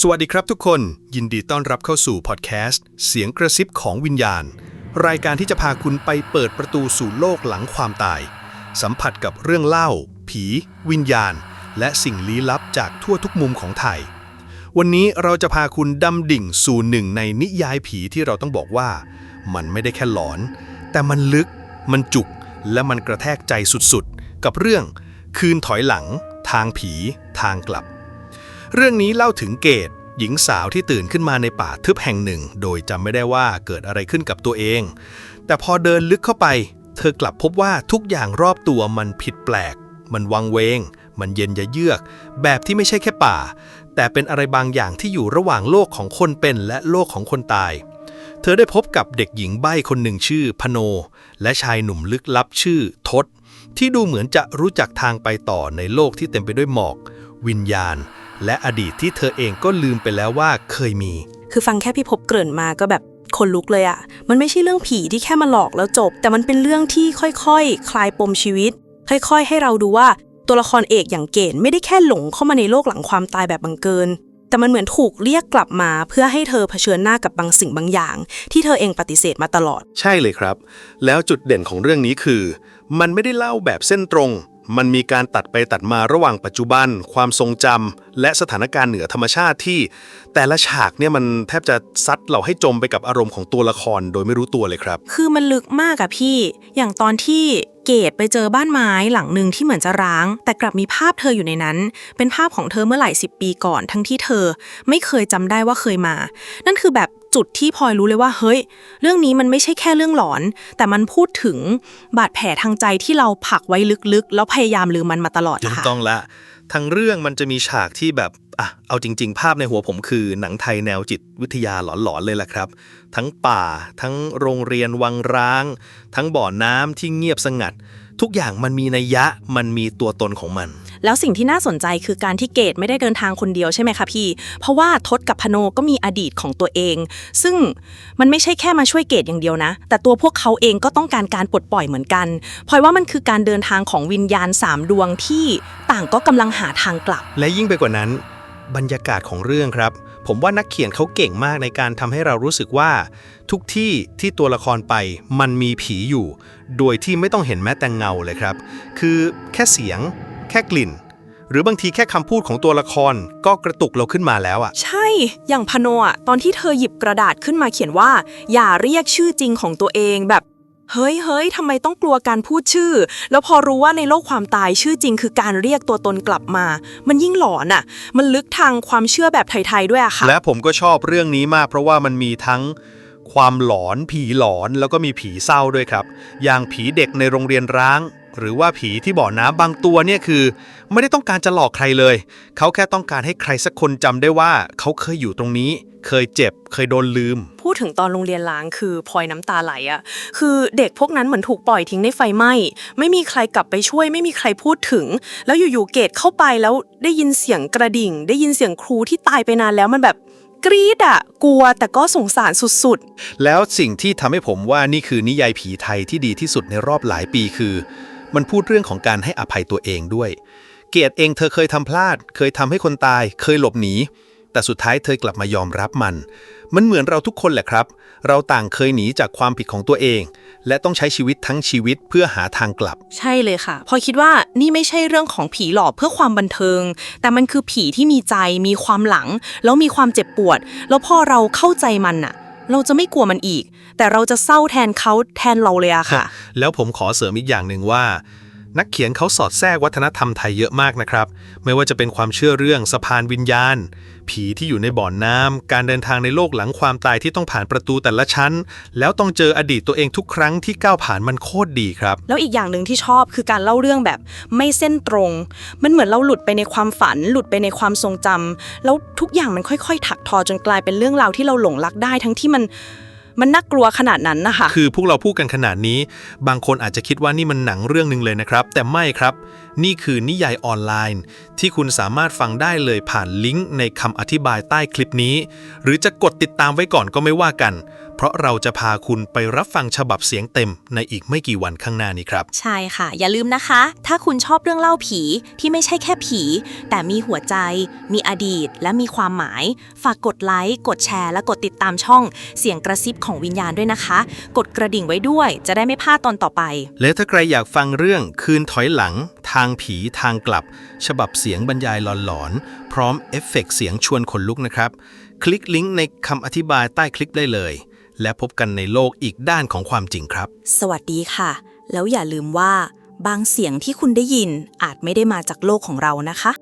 สวัสดีครับทุกคน ยินดีต้อนรับเข้าสู่พอดแคสต์เสียงกระซิบของวิญญาณ รายการที่จะพาคุณไปเปิดประตูสู่โลกหลังความตาย สัมผัสกับเรื่องเล่า ผี วิญญาณ และสิ่งลี้ลับจากทั่วทุกมุมของไทย วันนี้เราจะพาคุณดำดิ่งสู่หนึ่งในนิยายผีที่เราต้องบอกว่า มันไม่ได้แค่หลอน แต่มันลึก มันจุก และมันกระแทกใจสุดๆ กับเรื่อง คืนถอยหลัง ทางผี ทางกลับ เรื่องนี้เล่าถึงเกตหญิงสาวที่ตื่นขึ้นมาในป่าทึบแห่งหนึ่ง โดยจำไม่ได้ว่าเกิดอะไรขึ้นกับตัวเอง แต่พอเดินลึกเข้าไป เธอกลับพบว่าทุกอย่างรอบตัวมันผิดแปลก มันวังเวง มันเย็นยะเยือก แบบที่ไม่ใช่แค่ป่า แต่เป็นอะไรบางอย่างที่อยู่ระหว่างโลกของคนเป็นและโลกของคนตาย เธอได้พบกับเด็กหญิงใบ้คนหนึ่งชื่อพโน และชายหนุ่มลึกลับชื่อทศที่ดูเหมือนจะรู้จักทางไปต่อในโลกที่เต็มไปด้วยหมอก วิญญาณ และอดีตที่เธอเองก็ลืมไปแล้วว่าเคยมี คือฟังแค่พี่พบเกริ่นมาก็แบบคนลุกเลยอะมันไม่ใช่เรื่องผีที่แค่มาหลอกแล้วจบ แต่มันเป็นเรื่องที่ค่อยๆคลายปมชีวิต ค่อยๆ ให้เราดูว่าตัวละครเอกอย่างเกณฑ์ไม่ได้แค่หลงเข้ามาในโลกหลังความตายแบบบังเกิน แต่มันเหมือนถูกเรียกกลับมาเพื่อให้เธอเผชิญหน้ากับบางสิ่งบางอย่าง ที่เธอเองปฏิเสธมาตลอด ใช่เลยครับ แล้วจุดเด่นของเรื่องนี้คือ มันไม่ได้เล่าแบบเส้นตรง มันมีการตัดไปตัดมาระหว่างปัจจุบัน ความทรงจำและสถานการณ์เหนือธรรมชาติที่ แต่ละฉากเนี่ยมันแทบจะซัดเราให้จมไปกับอารมณ์ของตัวละครโดยไม่รู้ตัวเลยครับ คือมันลึกมากอะพี่ อย่างตอนที่เกดไปเจอบ้านไม้หลังหนึ่งที่เหมือนจะร้าง แต่กลับมีภาพเธออยู่ในนั้น เป็นภาพของเธอเมื่อหลายสิบปีก่อนทั้งที่เธอ ไม่เคยจำได้ว่าเคยมา นั่นคือแบบ จุดที่พลอยรู้เลยว่าเฮ้ย เรื่องนี้มันไม่ใช่แค่เรื่องหลอน แต่มันพูดถึงบาดแผลทางใจที่เราผักไว้ลึกๆ แล้วพยายามลืมมันมาตลอดถูนะกคะต้องละทั้งเรื่องมันจะมีฉากที่แบบอะเอาจริง ๆ ภาพในหัวผมคือหนังไทยแนวจิตวิทยาหลอนๆเลยล่ะครับ ทั้งป่า ทั้งโรงเรียนวังร้าง ทั้งบ่อน้ำที่เงียบสงัด ทุกอย่างมันมีนัยยะมันมีตัวตนของมัน แล้วสิ่งที่น่าสนใจคือการที่เกดไม่ได้เดินทางคนเดียวใช่ไหมคะพี่ เพราะว่าทศกับพโนก็มีอดีตของตัวเอง ซึ่งมันไม่ใช่แค่มาช่วยเกดอย่างเดียวนะ แต่ตัวพวกเขาเองก็ต้องการการปลดปล่อยเหมือนกันพลอยว่ามันคือการเดินทางของวิญญาณสามดวงที่ต่างก็กำลังหาทางกลับ และยิ่งไปกว่านั้น บรรยากาศของเรื่องครับ ผมว่านักเขียนเขาเก่งมากในการทำให้เรารู้สึกว่า ทุกที่ที่ตัวละครไปมันมีผีอยู่ โดยที่ไม่ต้องเห็นแม้แต่เงาเลยครับ คือแค่เสียง แค่กลิ่น หรือบางทีแค่คำพูดของตัวละครก็กระตุกเราขึ้นมาแล้วอะใช่ อย่างพโนอะตอนที่เธอหยิบกระดาษขึ้นมาเขียนว่า อย่าเรียกชื่อจริงของตัวเองแบบ เฮ้ยเฮ้ยทำไมต้องกลัวการพูดชื่อ แล้วพอรู้ว่าในโลกความตายชื่อจริง คือการเรียกตัวตนกลับมา มันยิ่งหลอนอะมันลึกทางความเชื่อแบบไทย ๆ ด้วยอะค่ะ และผมก็ชอบเรื่องนี้มาก เพราะว่ามันมีทั้งความหลอน ผีหลอนแล้วก็มีผีเศร้าด้วยครับ อย่างผีเด็กในโรงเรียนร้าง หรือว่าผีที่บ่อน้ำบางตัวเนี่ยคือ ไม่ได้ต้องการจะหลอกใครเลย เขาแค่ต้องการให้ใครสักคนจำได้ว่า เขาเคยอยู่ตรงนี้ เคยเจ็บ เคยโดนลืม พูดถึงตอนโรงเรียนล้างคือพลอยน้ำตาไหลอะคือเด็กพวกนั้นเหมือนถูกปล่อยทิ้งในไฟไหม้ ไม่มีใครกลับไปช่วย ไม่มีใครพูดถึง แล้วอยู่ๆเกตเข้าไปแล้วได้ยินเสียงกระดิ่ง ได้ยินเสียงครูที่ตายไปนานแล้วมันแบบกรี๊ดอะกลัวแต่ก็สงสารสุดแล้วสิ่งที่ทำให้ผมว่านี่คือนิยายผีไทยที่ดีที่สุดในรอบหลายปีคือ มันพูดเรื่องของการให้อภัยตัวเองด้วย เกียรติเองเธอเคยทำพลาด เคยทำให้คนตาย เคยหลบหนี แต่สุดท้ายเธอกลับมายอมรับมัน มันเหมือนเราทุกคนแหละครับ เราต่างเคยหนีจากความผิดของตัวเอง และต้องใช้ชีวิตทั้งชีวิตเพื่อหาทางกลับๆใช่เลยค่ะพลอยคิดว่านี่ไม่ใช่เรื่องของผีหลอกเพื่อความบันเทิง แต่มันคือผีที่มีใจ มีความหลัง แล้วมีความเจ็บปวด แล้วพอเราเข้าใจมันน่ะ เราจะไม่กลัวมันอีก แต่เราจะเศร้าแทนเขาแทนเราเลยอะค่ะ แล้วผมขอเสริมอีกอย่างหนึ่งว่า นักเขียนเขาสอดแทรกวัฒนธรรมไทยเยอะมากนะครับ ไม่ว่าจะเป็นความเชื่อเรื่องสะพานวิญญาณ ผีที่อยู่ในบ่อนน้ำ การเดินทางในโลกหลังความตายที่ต้องผ่านประตูแต่ละชั้น แล้วต้องเจออดีตตัวเองทุกครั้งที่ก้าวผ่านมันโคตรดีครับ แล้วอีกอย่างหนึ่งที่ชอบคือการเล่าเรื่องแบบไม่เส้นตรง มันเหมือนเราหลุดไปในความฝัน หลุดไปในความทรงจำแล้วทุกอย่างมันค่อย ๆ ถักทอจนกลายเป็นเรื่องราวที่เราหลงรักได้ทั้งที่มัน มันน่ากลัวขนาดนั้นนะคะ คือพวกเราพูดกันขนาดนี้ บางคนอาจจะคิดว่านี่มันหนังเรื่องหนึ่งเลยนะครับ แต่ไม่ครับ นี่คือนิยายออนไลน์ ที่คุณสามารถฟังได้เลยผ่านลิงก์ในคำอธิบายใต้คลิปนี้ หรือจะกดติดตามไว้ก่อนก็ไม่ว่ากัน เพราะเราจะพาคุณไปรับฟังฉบับเสียงเต็มในอีกไม่กี่วันข้างหน้านี้ครับ ใช่ค่ะ อย่าลืมนะคะ ถ้าคุณชอบเรื่องเล่าผีที่ไม่ใช่แค่ผี แต่มีหัวใจ มีอดีต และมีความหมาย ฝากกดไลค์กดแชร์และกดติดตามช่องเสียงกระซิบของวิญญาณด้วยนะคะ กดกระดิ่งไว้ด้วย จะได้ไม่พลาดตอนต่อไป และถ้าใครอยากฟังเรื่องคืนถอยหลัง ทางผีทางกลับ ฉบับเสียงบรรยายหลอนๆ พร้อมเอฟเฟกต์เสียงชวนขนลุกนะครับ คลิกลิงก์ในคำอธิบายใต้คลิปได้เลย และพบกันในโลกอีกด้านของความจริงครับ สวัสดีค่ะ แล้วอย่าลืมว่า บางเสียงที่คุณได้ยินอาจไม่ได้มาจากโลกของเรานะคะ